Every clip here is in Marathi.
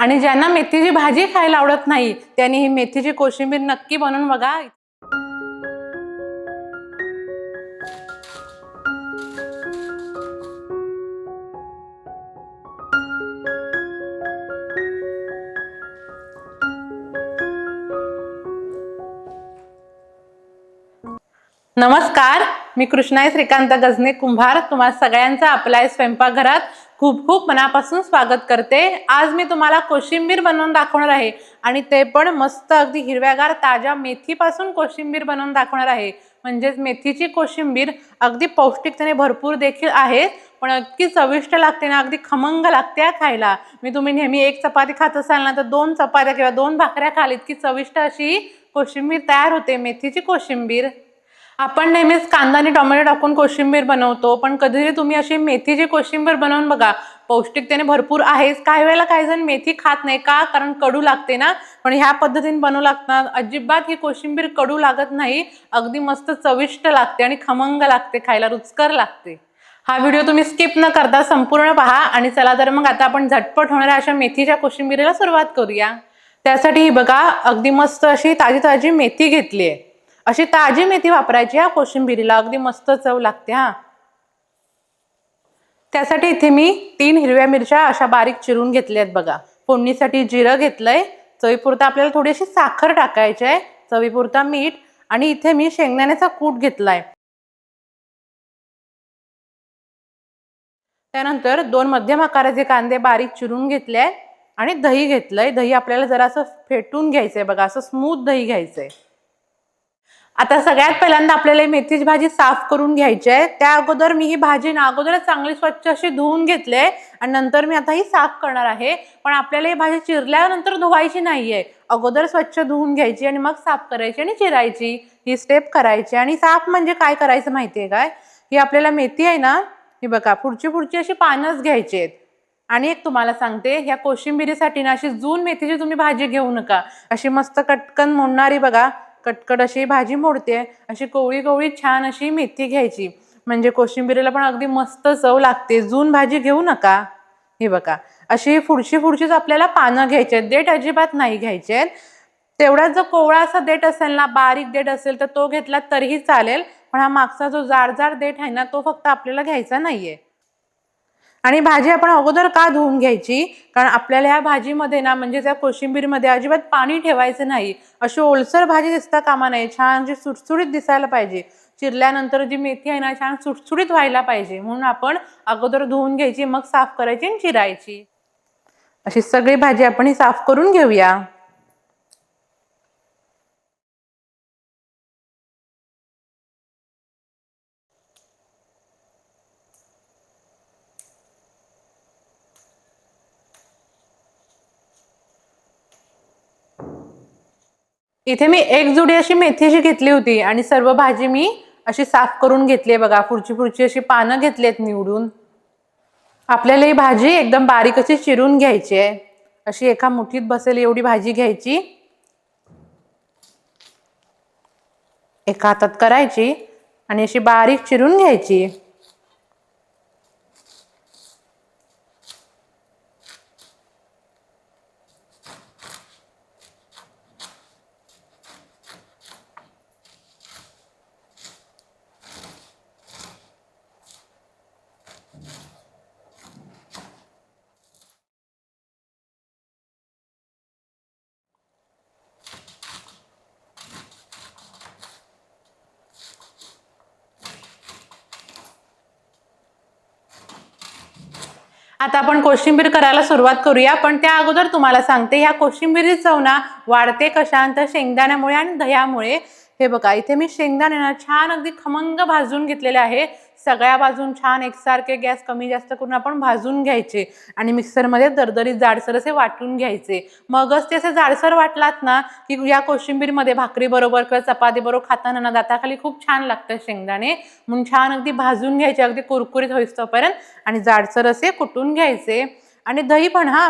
आणि ज्यांना मेथीची भाजी खायला आवडत नाही त्यांनी ही मेथीची कोशिंबीर नक्की बनवून बघा. नमस्कार मी कृष्णाई श्रीकांत गजने कुंभार. तुम्हा सगळ्यांचा आपल्या स्वयंपाकघरात खूप खूप मनापासून स्वागत करते. आज मी तुम्हाला कोशिंबीर बनवून दाखवणार आहे आणि ते पण मस्त अगदी हिरव्यागार ताज्या मेथीपासून कोशिंबीर बनवून दाखवणार आहे. म्हणजेच मेथीची कोशिंबीर अगदी पौष्टिकतेने भरपूर देखील आहे पण इतकी चविष्ट लागते ना अगदी खमंग लागते खायला. मी तुम्ही नेहमी एक चपाती खात असाल ना तर दोन चपात्या किंवा दोन भाकऱ्या खाल इतकी चविष्ट अशी कोशिंबीर तयार होते मेथीची कोशिंबीर. आपण नेहमीच कांदा आणि टोमॅटो टाकून कोशिंबीर बनवतो पण कधीतरी तुम्ही अशी मेथीची कोशिंबीर बनवून बघा पौष्टिकतेने भरपूर आहेच. काही वेळेला काही जण मेथी खात नाही का? कारण कडू लागते ना? पण ह्या पद्धतीने बनवू लागतात. अजिबात ही कोशिंबीर कडू लागत नाही. अगदी मस्त चविष्ट लागते आणि खमंग लागते खायला रुचकर लागते. हा व्हिडिओ तुम्ही स्किप न करता संपूर्ण पहा आणि चला तर मग आता आपण झटपट होणाऱ्या अशा मेथीच्या कोशिंबिरीला सुरुवात करूया. त्यासाठी ही बघा अगदी मस्त अशी ताजी ताजी मेथी घेतली आहे अशी ताजी मेथी वापरायची हा कोशिंबिरीला. अगदी मस्त चव लागते हा. त्यासाठी इथे मी तीन हिरव्या मिरच्या अशा बारीक चिरून घेतल्या आहेत बघा. फोडणीसाठी जिरं घेतलंय. चवीपुरता आपल्याला थोडीशी साखर टाकायची आहे. चवीपुरता मीठ आणि इथे मी शेंगदाण्याचा कूट घेतलाय. त्यानंतर दोन मध्यम आकाराचे कांदे बारीक चिरून घेतले आणि दही घेतलंय. दही आपल्याला जरा असं फेटून घ्यायचंय बघा असं स्मूथ दही घ्यायचंय. आता सगळ्यात पहिल्यांदा आपल्याला मेथीची भाजी साफ करून घ्यायची आहे. त्या अगोदर मी ही भाजी ना अगोदरच चांगली स्वच्छ अशी धुवून घेतली आहे आणि नंतर मी आता ही साफ करणार आहे. पण आपल्याला ही भाजी चिरल्यानंतर धुवायची नाहीये. अगोदर स्वच्छ धुवून घ्यायची आणि मग साफ करायची आणि चिरायची. ही स्टेप करायची आणि साफ म्हणजे काय करायचं माहितीये काय? ही आपल्याला मेथी आहे ना ही बघा पुढची पुढची अशी पानच घ्यायची आहेत. आणि एक तुम्हाला सांगते ह्या कोशिंबिरीसाठी ना अशी जून मेथीची तुम्ही भाजी घेऊ नका. अशी मस्त कटकन मोडणारी बघा कटकट अशी भाजी मोडते अशी कोवळी कोवळी छान अशी मेथी घ्यायची. म्हणजे कोशिंबिरीला पण अगदी मस्त चव लागते. जून भाजी घेऊ नका. हे बघा. अशी फुडशी फुडशीच आपल्याला पानं घ्यायची आहेत. देठ अजिबात नाही घ्यायचे आहेत. तेवढाच जो कोवळा असा देठ असेल ना बारीक देठ असेल तर तो घेतला तरीही चालेल. पण हा मागचा जो जाड जाड देठ आहे ना तो फक्त आपल्याला घ्यायचा नाहीये. आणि भाजी आपण अगोदर का धुवून घ्यायची? कारण आपल्याला ह्या भाजीमध्ये ना म्हणजे त्या कोशिंबीरमध्ये अजिबात पाणी ठेवायचं नाही. अशी ओलसर भाजी दिसता कामा नाही छान जी सुटसुटीत दिसायला पाहिजे. चिरल्यानंतर जी मेथी आहे ना छान सुटसुटीत व्हायला पाहिजे. म्हणून आपण अगोदर धुवून घ्यायची मग साफ करायची आणि चिरायची. अशी सगळी भाजी आपण ही साफ करून घेऊया. इथे मी एक जुडी अशी मेथीची घेतली होती आणि सर्व भाजी मी अशी साफ करून घेतली आहे बघा. पुढची पुढची अशी पानं घेतली आहेत निवडून. आपल्याला ही भाजी एकदम बारीक अशी चिरून घ्यायची आहे. अशी एका मुठीत बसेल एवढी भाजी घ्यायची. एका हातात करायची आणि अशी बारीक चिरून घ्यायची. आता आपण कोशिंबीर करायला सुरुवात करूया पण त्या अगोदर तुम्हाला सांगते ह्या कोशिंबीरी चव ना वाढते कशांत शेंगदाण्यामुळे आणि दह्यामुळे. हे बघा इथे मी शेंगदाणे ना छान अगदी खमंग भाजून घेतलेले आहे. सगळ्या बाजून छान एकसारखे गॅस कमी जास्त करून आपण भाजून घ्यायचे आणि मिक्सरमध्ये दरदरीत जाडसर असे वाटून घ्यायचे. मगच ते असे जाडसर वाटलात ना की या कोशिंबीरमध्ये भाकरी बरोबर किंवा चपाती बरोबर खाताना ना दाताखाली खूप छान लागतं शेंगदाणे. म्हणून छान अगदी भाजून घ्यायचे अगदी कुरकुरीत होईस्तोपर्यंत आणि जाडसर असे कुटून घ्यायचे. आणि दही पण हा.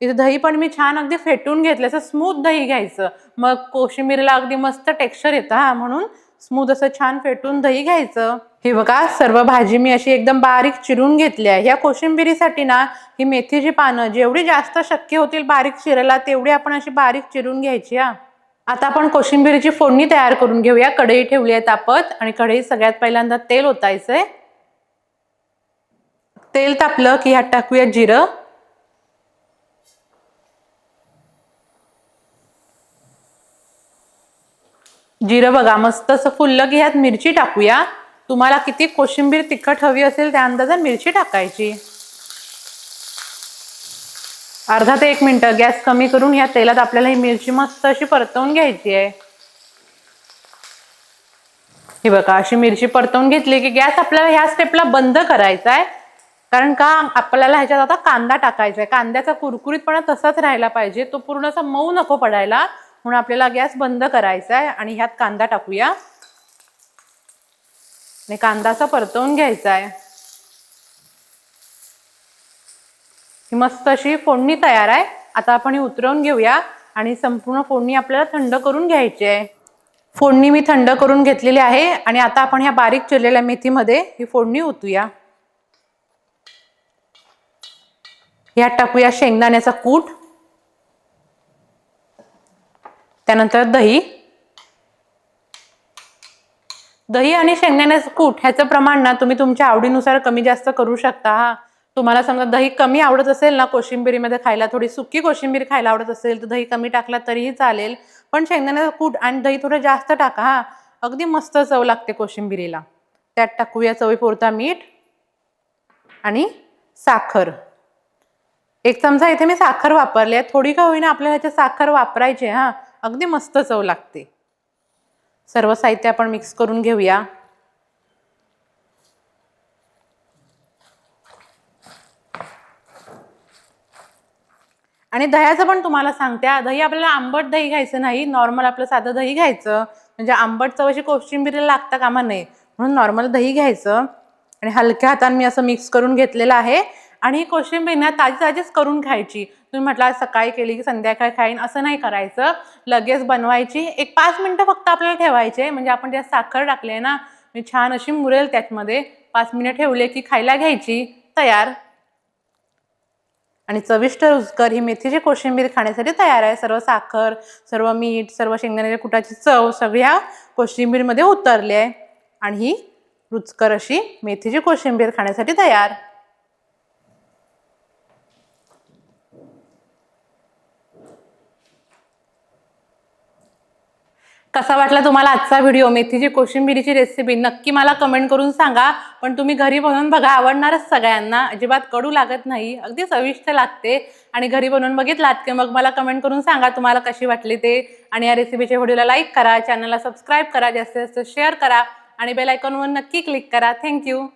इथे दही पण मी छान अगदी फेटून घेतलं असं स्मूथ दही घ्यायचं. मग कोशिंबीरला अगदी मस्त टेक्स्चर येतं हा म्हणून स्मूथ असं छान फेटून दही घ्यायचं. हे बघा सर्व भाजी मी अशी एकदम बारीक चिरून घेतली आहे. या कोशिंबिरीसाठी ना ही मेथीची पानं जेवढी जास्त शक्य होतील बारीक चिरायला तेवढी आपण अशी बारीक चिरून घ्यायची हा. आता आपण कोशिंबिरीची फोडणी तयार करून घेऊया. कढई ठेवली आहे तापत आणि कढई सगळ्यात पहिल्यांदा तेल ओतायचंय. तेल तापलं की ह्यात टाकूया जिरं. जिरं बघा मस्त असं फुललं की ह्यात मिरची टाकूया. तुम्हाला किती कोशिंबीर तिखट हवी असेल त्या अंदाजात मिरची टाकायची. अर्धा ते एक मिनिट गॅस कमी करून या तेलात आपल्याला ही मिरची मस्त अशी परतवून घ्यायची आहे. ही बघा अशी मिरची परतवून घेतली की गॅस आपल्याला ह्या स्टेपला बंद करायचा आहे. कारण का आपल्याला ह्याच्यात आता कांदा टाकायचा आहे. कांद्याचा कुरकुरीतपणा तसाच राहायला पाहिजे. तो पूर्ण असा मऊ नको पडायला. म्हणून आपल्याला गॅस बंद करायचा आहे आणि ह्यात कांदा टाकूया. आणि कांदा असा परतवून घ्यायचा आहे. ही मस्त अशी फोडणी तयार आहे. आता आपण ही उतरवून घेऊया आणि संपूर्ण फोडणी आपल्याला थंड करून घ्यायची आहे. फोडणी मी थंड करून घेतलेली आहे आणि आता आपण ह्या बारीक चिरलेल्या मेथीमध्ये ही फोडणी ओतूया. ह्यात टाकूया शेंगदाण्याचा कूट. त्यानंतर दही. दही आणि शेंगदाण्याचं कूट ह्याचं प्रमाण ना तुम्ही तुमच्या आवडीनुसार कमी जास्त करू शकता हा. तुम्हाला समजा दही कमी आवडत असेल ना कोशिंबिरीमध्ये खायला थोडी सुकी कोशिंबीर खायला आवडत असेल तर दही कमी टाकला तरीही चालेल. पण शेंगदाण्याचं कूट आणि दही थोडं जास्त टाका हा. अगदी मस्त चव लागते कोशिंबिरीला. त्यात टाकूया चवीपुरता मीठ आणि साखर. एक चमचा इथे मी साखर वापरली आहे. थोडी का होईना आपल्याला ह्याच्यात साखर वापरायची हां हा. अगदी मस्त चव लागते. सर्व साहित्य आपण मिक्स करून घेऊया. आणि दह्याचं पण तुम्हाला सांगते दही आपल्याला आंबट दही घ्यायचं नाही नॉर्मल आपलं साधं दही घ्यायचं. म्हणजे आंबट चव अशी कोशिंबिरीला लागता कामा नये म्हणून नॉर्मल दही घ्यायचं. आणि हलक्या हाताने मी असं मिक्स करून घेतलेलं आहे. आणि ही कोशिंबीर ना ताजी ताजीच करून खायची. तुम्ही म्हटलं आज सकाळी केली की संध्याकाळी खाईन असं नाही करायचं. लगेच बनवायची. एक पाच मिनटं फक्त आपल्याला ठेवायचे. म्हणजे आपण त्यात साखर टाकली आहे ना मी छान अशी मुरेल त्याच्यामध्ये. पाच मिनिटं ठेवले की खायला घ्यायची. तयार. आणि चविष्ट रुचकर ही मेथीची कोशिंबीर खाण्यासाठी तयार आहे. सर्व साखर सर्व मीठ सर्व शेंगदाण्याच्या कुटाची चव सगळ्या कोशिंबीरमध्ये उतरली आहे. आणि ही रुचकर अशी मेथीची कोशिंबीर खाण्यासाठी तयार. कसा वाटला तुम्हाला आजचा व्हिडिओ मेथीची कोशिंबिरीची रेसिपी नक्की मला कमेंट करून सांगा. पण तुम्ही घरी बनवून बघा आवडणारच सगळ्यांना. अजिबात कडू लागत नाही. अगदी चविष्ट लागते. आणि घरी बनवून बघितलात की मग मला कमेंट करून सांगा तुम्हाला कशी वाटली ते. आणि या रेसिपीच्या व्हिडिओला लाईक करा. चॅनलला सबस्क्राईब करा. जास्तीत जास्त शेअर करा. आणि बेल आयकॉनवर नक्की क्लिक करा. थँक्यू